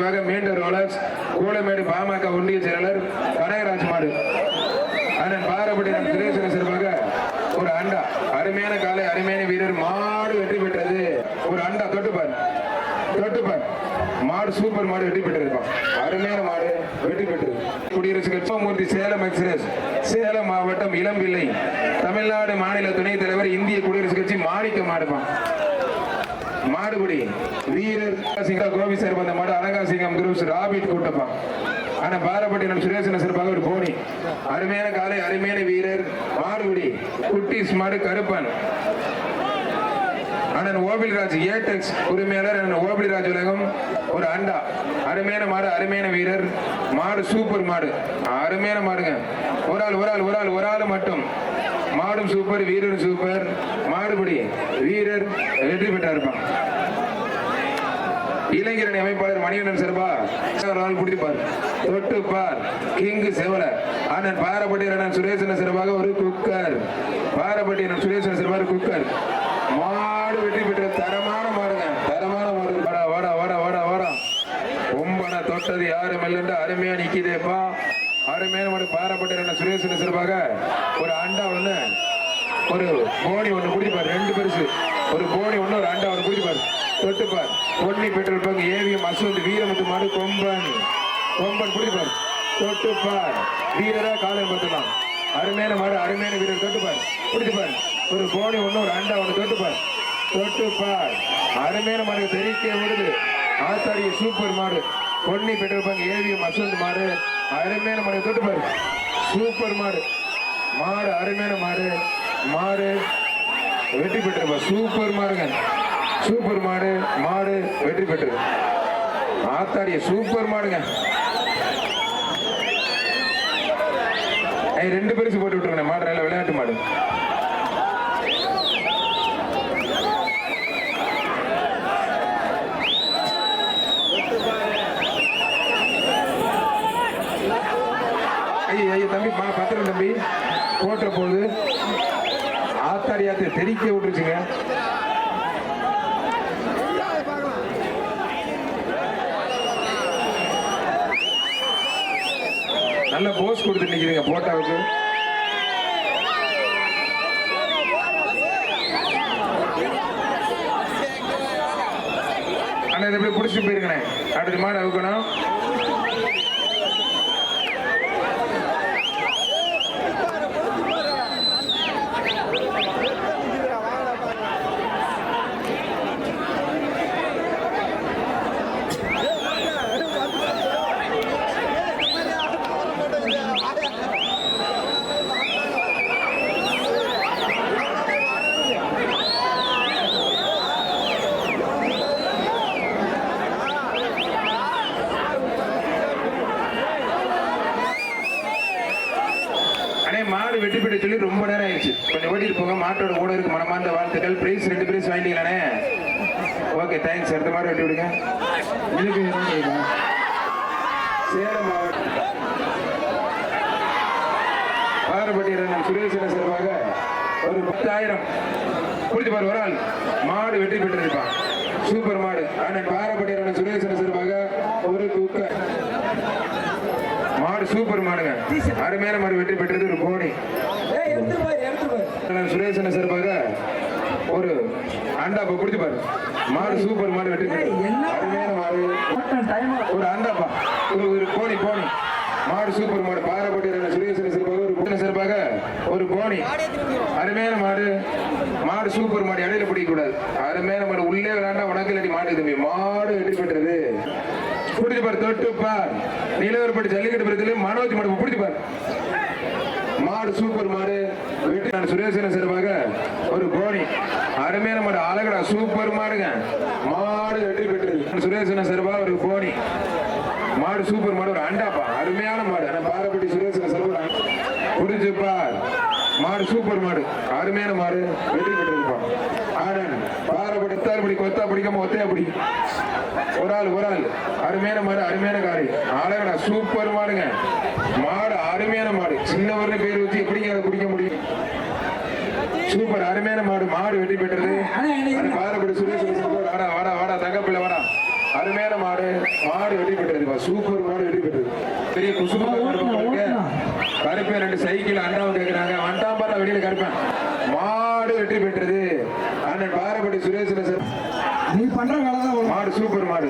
இவ்வாறு ரோலர்ஸ் கூலமேடு பாமக ஒன்றிய செயலாளர் கனகராஜ் மாடு. அண்ணன் பாரப்பட்டி நம் சிறப்பாக ஒரு அண்டா. அருமையான காலை அருமையான வீரர். மாடு வெற்றி பெற்றது. ஒரு அண்டா தொட்டுப்பார் தொட்டுப்பார் மாடு சூப்பர் மாடு வெற்றி பெற்றிருப்பான் அருமையான மாடு வெற்றி பெற்றது. குடியரசு கட்சமூர்த்தி சேலம் எக்ஸ்பிரஸ். சேலம் மாவட்டம் இளம்பிள்ளை. தமிழ்நாடு மாநில துணைத் தலைவர் இந்திய குடியரசு கட்சி மாணிக்க மாடுப்பான் மாடுபடி. வீரர் சிங்கா கோபி சார் வந்த மாடு அனகாசிங்கம் குரூப்ஸ் ராபிட் கூட்டப்பா. ஆனா பாரப்பட்டினம் சுரேசன சிறப்பாக ஒரு போனி. அருமையான காலை அருமையான வீரர் மாடுபடி. குட்டிஸ் மாடு கருப்பன். அண்ணன் ஓபில்ராஜ் ஏடெக்ஸ் உரிமையாளர் அண்ணன் ஓபில்ராஜ் உலகம். ஒரு அண்டா. அருமையான மாடு அருமையான வீரர். மாடு சூப்பர் மாடு. அருமையான மாடுங்க. ஒரு ஆள் ஒரு ஆள் ஒரு ஆள் ஒரு ஆள் மட்டும். மாடும் சூப்பர் வீரரும் சூப்பர். மாடுபடி வீரர் வெற்றி பெற்றா இருப்பான். இளைஞரணி அமைப்பாளர் மணிகண்டன் சார்பா ஒரு ஆள் பிடிப்பார். தொட்டுப்பார் கிங்கு செவல. அண்ணன் பாரப்பட்டி அண்ணன் சுரேசன சிறப்பாக ஒரு குக்கர். பாரப்பட்டி அண்ணன் சுரேசன சிறப்பாக குக்கர். மா மாடு வெற்றி பெற்ற தரமான மாடுங்க. தரமான மாடு. வாடா வாடா வாடா வாடா வாடா. ஒம்பன தொட்டது யாரும் இல்லைன்ற அருமையா நிக்கிதேப்பா அருமையான மாடு பாரப்பட்ட என்ன சுரேசன சிறப்பாக. ஒரு அண்டா ஒண்ணு ஒரு போனி ஒண்ணு குடிப்பார் ரெண்டு பெருசு. ஒரு போனி ஒண்ணு ஒரு அண்டா ஒண்ணு குடிப்பார். தொட்டுப்பார். Ponni petrol bunk AVM Ashwanth Veeramuthu மாடு கொம்பன். கொம்பன் குடிப்பார். தொட்டுப்பார். வீரரா காலம் பார்த்துக்கலாம் அருமையான மாடு அருமையான வீரர் தொட்டுப்பார். குடிப்பார் ஒரு போனி ஒண்ணு ஒரு அண்டா ஒண்ணு தொட்டுப்பார். தொட்டுப்பார் அருமையான மாடு தெரிக்க விடுது ஆத்தாடிய சூப்பர் மாடு. Ponni petrol bunk AVM Ashwanth மாடு. அருமையான மாடு தொட்டுப்பார். சூப்பர் மாடு. மாடு அருமையான மாடு. மாடு வெற்றி பெற்றிருப்பா. சூப்பர் மாடுங்க. சூப்பர் மாடு மாடு வெற்றி பெற்று ஆத்தாடிய சூப்பர் மாடுங்க. ரெண்டு பரிசு போட்டு விட்டுருங்க மாடு நல்ல விளையாட்டு மாடு ஐயோ ஐயோ தம்பி பா பத்திரம் தம்பி போட்டுற போகுது தெரிக்க விட்டுருச்சுங்க. நல்ல போஸ் கொடுத்து நிற்கிறீங்க போட்டாவுக்கு அண்ணா இதை எப்படி பிடிச்சி போயிருக்கேன் அடுத்த மாடு அவுக்கணும் அண்ணே மாடு வெற்றி பெற்ற சொல்லி ரொம்ப நேரம் ஆயிடுச்சு. கொஞ்சம் ஓட்டிட்டு போங்க மாட்டோட ஓனருக்கு மனமார்ந்த வாழ்த்துக்கள். பிரைஸ் ரெண்டு பிரைஸ் வாங்கிட்டீங்களாண்ணே ஓகே தேங்க்ஸ் அடுத்த மாடு வெட்டி விடுங்க. சேலம் மாவட்டம் பாரபட்டி சுரேசன சார்பாக ஒரு பத்தாயிரம். குளிச்சு பாரு ஒரு ஆள். மாடு வெற்றி பெற்றிருப்பான். சூப்பர் மாடு. ஆனால் பாரபட்டி ரன் சார்பாக ஒரு குக்கர் சூப்பர் மாடுங்க. அருமையான மாடு வெற்றி பெற்றது ஒரு அண்ணன் சுரேசன சார்பாக ஒரு அண்டாப்பா குடிச்சு பாரு. மாடு சூப்பர் மாடு வெற்றி அருமையான மாடு. ஒரு அண்டாப்பா ஒரு ஒரு போனி போனி மாடு சூப்பர் மாடு. பாரப்பட்டி சுரேசன சிறப்பாக ஒரு புத்தன சிறப்பாக ஒரு போனி அருமையான மாடு. மாடு சூப்பர் மாடு இடையில பிடிக்க கூடாது. அருமையான மாடு. உள்ளே விளையாண்டா உனக்கு இல்லாட்டி மாடு தம்பி மாடு வெற்றி பெற்றது. பிடிச்சு பாரு தொட்டு பார். நிலவரப்பட்டி ஜல்லிக்கட்டு பிறகு மனோஜ் மடம் பிடிச்சு மாடு சூப்பர் மாடு. வீட்டு நான் சுரேசன சிறப்பாக ஒரு கோணி அருமையான மாடு அழகடா சூப்பர் மாடுங்க. மாடு வெற்றி பெற்றது சுரேசன சிறப்பாக ஒரு கோணி மாடு சூப்பர் மாடு ஒரு அண்டாப்பா. அருமையான மாடு. ஆனா பாரப்பட்டி சுரேசன சிறப்பு புரிஞ்சுப்பா. மாடு சூப்பர் மாடு. அருமையான மாடு. வெற்றி பெற்றிருப்பான் ஆனந்த் பாரப்பட்டி எத்தாறு பிடி கொத்தா பிடிக்காம ஒத்தையா பிடி ஒரு ஆள் ஒரு ஆள். அருமையான மாடு அருமையான காரி அழகடா சூப்பர் மாடுங்க. மாடு அருமையான மாடு. சின்னவர்னு பேர் வச்சு எப்படிங்க அதை பிடிக்க முடியும்? சூப்பர் அருமையான மாடு. மாடு வெற்றி பெற்றது. அது பாரப்படி சுரேஷ் வாடா வாடா வாடா தங்கப்பிள்ளை வாடா. அருமையான மாடு. மாடு வெற்றி பெற்றதுப்பா சூப்பர் மாடு வெற்றி பெற்றது. பெரிய குசுமா கருப்பேன் ரெண்டு சைக்கிள் அண்டாவும் கேட்கிறாங்க வண்டாம் பாரு வெளியில கருப்பேன். வெற்றி பெற்றது. அண்ணன் பாரப்பட்டி சுரேசன சார் நீ பண்ற வேலை. மாடு சூப்பர் மாடு.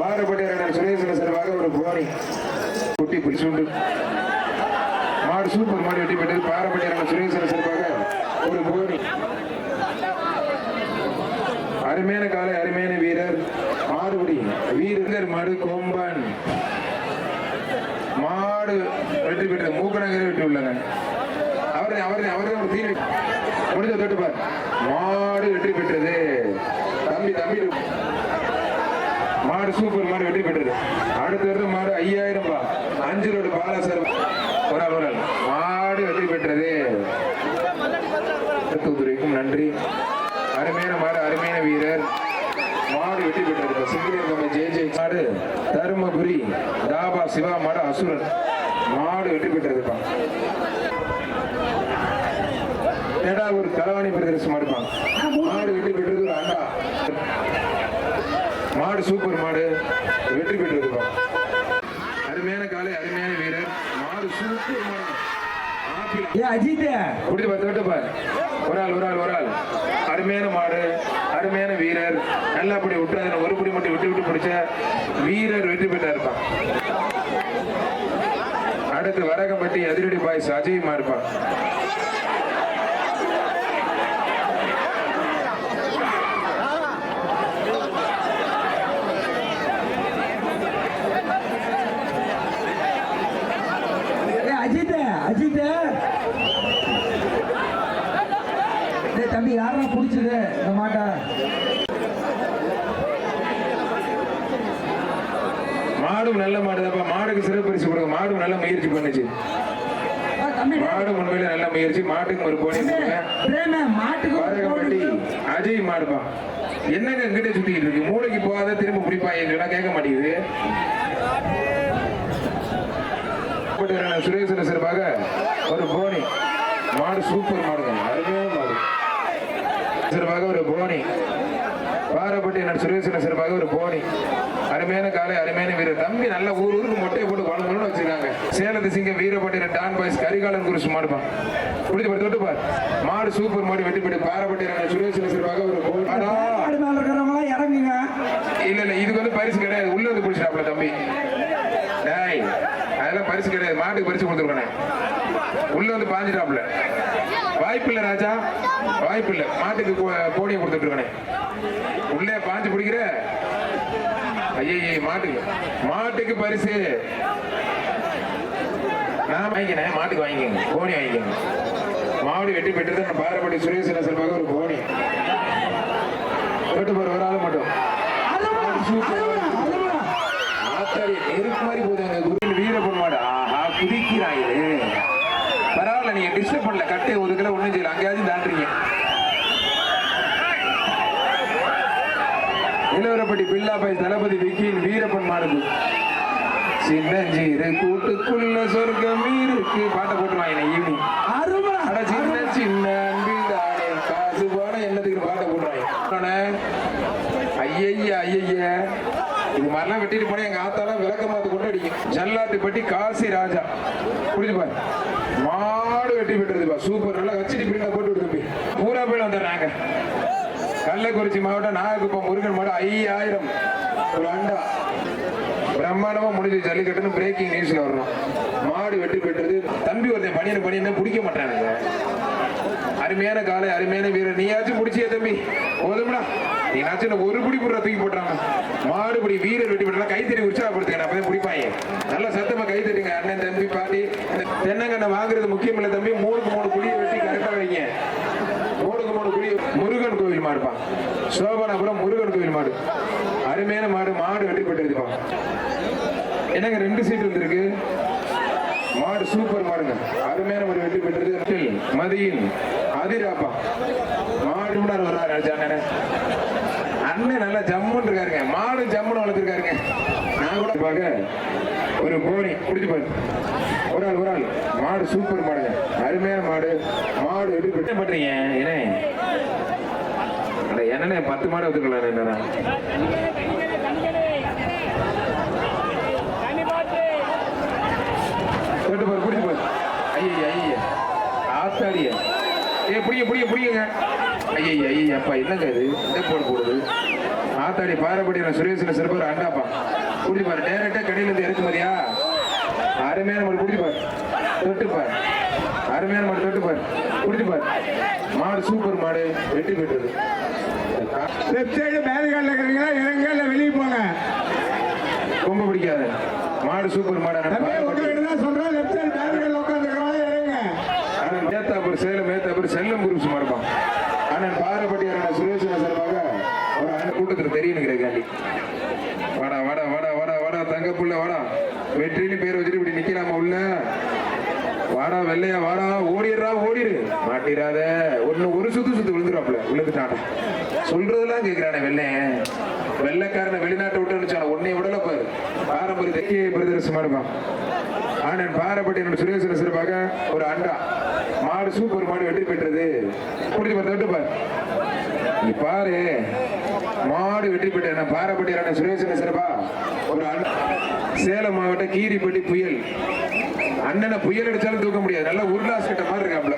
பாரப்பட்டி அண்ணன் சுரேசன சார்பாக ஒரு போனி. குட்டி பிடிச்சுண்டு மாடு சூப்பர் மாடு வெற்றி பெற்றது. பாரப்பட்டி அண்ணன் சுரேசன சார்பாக ஒரு போனி. அருமையான காலை அருமையான வீரர். மாடுபடி வீரர் மாடு கொம்பன். மாடு வெற்றி பெற்றது. மூக்கநகரை வெற்றி உள்ளங்க அவரே அவரே அவரே ஒரு தீ முடிஞ்ச தொட்டுப்பார் மாடு வெற்றி பெற்றது. தம்பி தம்பி மாடு சூப்பர் மாடு வெற்றி பெற்றது. அடுத்த வருடம் மாடு ஐயாயிரம் ரூபாய் அஞ்சு ரோடு பாலாசர். ஒரு ஆள் மாடு வெற்றி பெற்றது. தூத்துறைக்கும் நன்றி. அருமையான மாடு அருமையான வீரர். மாடு வெற்றி பெற்றது. சிங்கிலியர் கம்பை ஜெய ஜே மாடு தருமபுரி தாபா சிவா மாடு அசுரன். மாடு வெற்றி பெற்றதுப்பா ஏடா ஒரு களவாணி பிரதேச மாடுப்பான் மாடு வெற்றி பெற்றது ஒரு அண்டா. மாடு சூப்பர் மாடு. வெற்றி பெற்றதுப்பா அருமையான காலை அருமையான வீரர். மாடு சூப்பர் மாடு. ஏ அஜித் குடித்து பார்த்து விட்டு பாரு. ஒரு ஆள் ஒரு ஆள் ஒரு ஆள். அருமையான மாடு அருமையான வீரர். நல்லா அப்படி விட்டுறாது ஒரு புடி மட்டும் விட்டு விட்டு பிடிச்ச வீரர் வெற்றி பெற்றா இருப்பான். அடுத்து வரகம்பட்டி அதிரடி பாய்ஸ் அஜய்மா இருப்பான் ஏ அஜித் அஜித் டேய் தம்பி யாரா பிடிச்சது இந்த மாட்டை மாடும் நல்ல மாடுதாப்பா மாடுக்கு சிறப்பு பரிசு கொடுங்க. மாடும் நல்ல முயற்சி பண்ணுச்சு. ஆ, தம்பி. மாடு உண்மையில நல்ல முயற்சி. மாட்டுக்கு ஒரு கோடி. அஜய் மாடுப்பா. என்னங்க எங்கிட்ட சுத்திட்டு இருக்கு? மூளைக்கு போகாத திரும்ப பிடிப்பாங்க கேட்க மாட்டேங்குது. சுரேசன சிறப்பாக ஒரு போனி மாடு சூப்பர் மாடுங்க. அருமையான மாடு. சிறப்பாக ஒரு போனி பாரப்பட்டியனர் சுரேசன சிறப்பாக ஒரு போனி. அருமையான காலை அருமையான வீரர். தம்பி நல்ல ஊர் ஊருக்கு மொட்டையை போட்டு குழம்புன்னு வச்சிருக்காங்க. சேலத்து சிங்கம் வீரப்பட்டியன் டான் பாய்ஸ் கரிகாலன் குருசு மாடுப்பான் குடிச்சு பாரு தொட்டு பார். மாடு சூப்பர் மாடு வெட்டி போட்டு பாரப்பட்டியனர் சுரேசன சிறப்பாக ஒரு இறங்குங்க. இல்ல இல்ல இதுக்கு வந்து பரிசு கிடையாது. உள்ள வந்து பிடிச்சிட்டாப்ல தம்பி. டேய் அதெல்லாம் பரிசு கிடையாது. மாட்டுக்கு பரிசு கொடுத்துருக்கேன் உள்ள வந்து பாஞ்சிட்டாப்ல வாய்ப்பு இல்ல ராஜா. வாய்ப்பு இல்ல மாட்டுக்கு கோடியை கொடுத்துட்டு இருக்கானே உள்ளே பாஞ்சு பிடிக்கிற? ஐயே மாட்டுக்கு மாட்டுக்கு பரிசு. நான் வாங்கிக்கிறேன் மாட்டுக்கு வாங்கிக்கோங்க. கோணி வாங்கிக்கோங்க. மாவடி வெட்டி பெற்றது நான் பாரப்பட்டி சுரேசன செல்வாக ஒரு கோணி தொட்டு போற ஒரு ஆள் மட்டும். அழுவா, அழுவா, நெருப்பு மாதிரி போகுதுங்க குருவின் வீரப்பன் மாடு ஆஹா குதிக்கிறாங்களே பரவாயில்ல நீங்க டிஸ்டர்ப் பண்ணல. கட்டை ஒதுக்கல ஒண்ணும் செய்யல. அங்கேயாவது தாண்டுறீங்க. நிலவரப்பட்டி பில்லாபாய் தளபதி விக்கியின் வீரப்பன் மாடுது சின்னஞ்சீரு கூட்டுக்குள்ள சொர்க்கம் இருக்கு பாட்டை போட்டுருவாங்க ஈவினிங். அருவா, அட சின்ன சின்ன அன்பில் தானே காசு போன என்னத்துக்கு பாட்டை போடுறாங்க ஐயய்ய ஐயய்ய இது மாதிரிலாம் வெட்டிட்டு போனா எங்க ஆத்தாலாம் விளக்க மாத்து கொண்டு அடிக்கும். ஜல்லாத்துப்பட்டி காசி ராஜா. புரிஞ்சு பாரு. மாடு வெட்டி விட்டுறதுப்பா சூப்பர். நல்லா வச்சுட்டு பிரிண்டா போட்டு விடுது தம்பி பூரா போய் வந்துடுறாங்க. கள்ளக்குறிச்சி மாவட்டம் நாகக்குப்பம் முருகன் மாடு ஐயாயிரம். ஒரு அண்டா. பிரம்மாண்டமா முடிஞ்சு ஜல்லிக்கட்டுன்னு பிரேக்கிங் நியூஸ்ல வரணும். மாடு வெட்டி பெற்றது. தம்பி ஒருத்தன் பணியன் பணியன் பிடிக்க மாட்டானுங்க அருமையான காலை அருமையான வீரர். நீயாச்சும் பிடிச்சிய தம்பி. போதும்டா. நீனாச்சும் ஒரு பிடி புடுற தூக்கி போட்டுறாங்க மாடுபடி வீரர் வெட்டி போட்டா கைத்தறி உற்சாகப்படுத்துங்க நான் அப்பதான் பிடிப்பாங்க நல்லா சத்தமா கைத்தறிங்க அண்ணன் தம்பி பாட்டி. தென்னங்கண்ணை வாங்குறது முக்கியம் இல்லை தம்பி. மூணுக்கு மூணு குடியை வெட்டி கரெக்டா வைங்க. முருகன் மாடுப்பா சோபனாபுரம் முருகன் கோவில் மாடு. அருமையான மாடு மாடு வெட்டி பெற்றிருப்பா என்னங்க ரெண்டு சீட் வந்திருக்கு மாடு சூப்பர் மாடுங்க. அருமையான மாடு வெற்றி பெற்றது அட்டில், மதியின் அதிராப்பா. மாடு கூட வர்றாரு ராஜா அண்ணன். அண்ணன் நல்லா ஜம்முன்னு இருக்காருங்க. மாடு ஜம்முன்னு வளர்த்துருக்காருங்க. நான் கூட பார்க்க ஒரு போனி குடிச்சு பாரு. ஒரு ஆள் ஒரு ஆள். மாடு சூப்பர் மாடுங்க. அருமையான மாடு. மாடு எப்படி பண்றீங்க? ஏன்னா அண்ணே பத்து மாடு வச்சுக்கலாம் என்ன கொண்டு போய் பிடிச்சி போய் ஐயா ஐயா ஆத்தாடிய. ஏ புரிய புரிய பிடிங்க ஐயா ஐயா அப்பா என்னங்க இது? இந்த போடு போடுது. ஆத்தாடி பாரப்பட்டியான சுரேஷன் சிறப்பார் அண்டாப்பா. பிடிச்சி பாரு இருந்து கடையிலேருந்து மாதிரியா? அருமையான மாடு பிடிச்சி பாரு. தொட்டு பாரு. அருமையான மாடு தொட்டு பாரு. பிடிச்சி பாரு. மாடு சூப்பர் மாடு. வெட்டி பெற்றது லெஃப்ட் சைடு பேரிகார்டில் இருக்கிறீங்களா? இறங்க வெளியே போங்க. ரொம்ப பிடிக்காது. மாடு சூப்பர் மாடு. உங்களுக்கு தான் சொல்றேன். லெஃப்ட் சைடு பேரிகார்டில் உட்காந்துக்கிறவங்க இறங்க. அண்ணன் மேத்தாப்பூர் சேலம் மேத்தாப்பூர் செல்லம் குரூப்ஸ் மாடுப்பான். அண்ணன் பாரப்பட்டி அண்ணன் சுரேஷன் சார்பாக ஒரு அண்ணன் கூட்டத்தில் தெரியணுங்கிற கேண்டி வாடா வாடா வாடா வாடா வாடா தங்க புள்ள வாடா. வெற்றின்னு பேர் வச்சுட்டு இப்படி நிக்கலாமா உள்ள? வாடா வெள்ளையா வாடா ஓடிடுறா ஓடிடு. மாட்டிராத ஒன்னு ஒரு சுத்து சுத்து விழுந்துருவாப்ல விழுந்துட்டான சொல்றதெல்லாம் கேக்குறானே வெள்ளை. வெள்ளைக்காரனை வெளிநாட்டை விட்டு அனுப்பிச்சான உன்னை விடல பாரு. பாரம்பரிய தெற்கே பிரதர்சமா இருப்பான் ஆனன் பாரப்பட்டி என்னோட சுரேசன சிறப்பாக ஒரு அண்டா. மாடு சூப்பர் மாடு வெற்றி பெற்றது. குடிச்சு பார்த்து பாரு. நீ பாரு. மாடு வெற்றி பெற்ற பாரப்பட்டியான சுரேசன சிறப்பா ஒரு அண்டா. சேலம் மாவட்டம் கீரிப்பட்டி புயல். அண்ணனை புயல் அடிச்சாலும் தூக்க முடியாது. நல்லா உருளாஸ் கிட்ட மாதிரி இருக்காப்ல